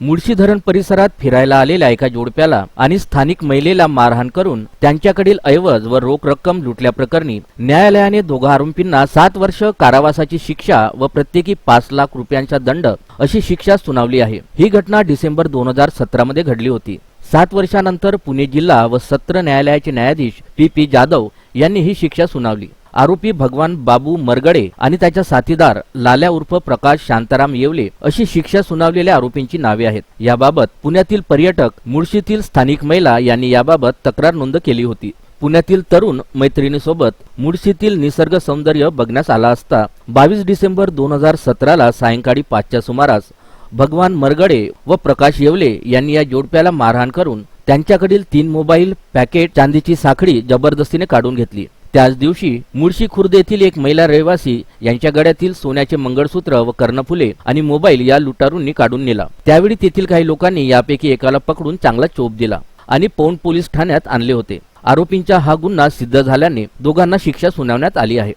मुळशी धरण परिसरात फिरायला आलेल्या एका जोडप्याला आणि स्थानिक महिलेला मारहाण करून त्यांच्याकडील ऐवज व रोख रक्कम लुटल्याप्रकरणी न्यायालयाने दोघा आरोपींना सात वर्ष कारावासाची शिक्षा व प्रत्येकी पाच लाख रुपयांचा दंड अशी शिक्षा सुनावली आहे. ही घटना डिसेंबर दोन हजार सतरा मध्ये घडली होती. सात वर्षानंतर पुणे जिल्हा व सत्र न्यायालयाचे न्यायाधीश पी पी जाधव यांनी ही शिक्षा सुनावली. आरोपी भगवान बाबू मरगडे आणि त्याच्या साथीदार लाल्या उर्फ प्रकाश शांताराम येवले अशी शिक्षा सुनावलेल्या आरोपींची नावे आहेत. याबाबत पुण्यातील पर्यटक मुळशीतील स्थानिक महिला यांनी याबाबत तक्रार नोंद केली होती. पुण्यातील तरुण मैत्रिणीसोबत मुळशीतील निसर्ग सौंदर्य बघण्यास आला असता बावीस डिसेंबर दोन हजार सतराला सायंकाळी पाचच्या सुमारास भगवान मरगडे व प्रकाश येवले यांनी या जोडप्याला मारहाण करून त्यांच्याकडील तीन मोबाईल पॅकेट चांदीची साखळी जबरदस्तीने काढून घेतली. त्याच दिवशी मुळशी खुर्द येथील एक महिला रहिवासी यांच्या गळ्यातील सोन्याचे मंगळसूत्र व कर्णफुले आणि मोबाईल या लुटारूंनी काढून नेला. त्यावेळी तेथील काही लोकांनी यापैकी एकाला पकडून चांगला चोप दिला आणि पौंड पोलीस ठाण्यात आणले होते. आरोपींचा हा गुन्हा सिद्ध झाल्याने दोघांना शिक्षा सुनावण्यात आली आहे.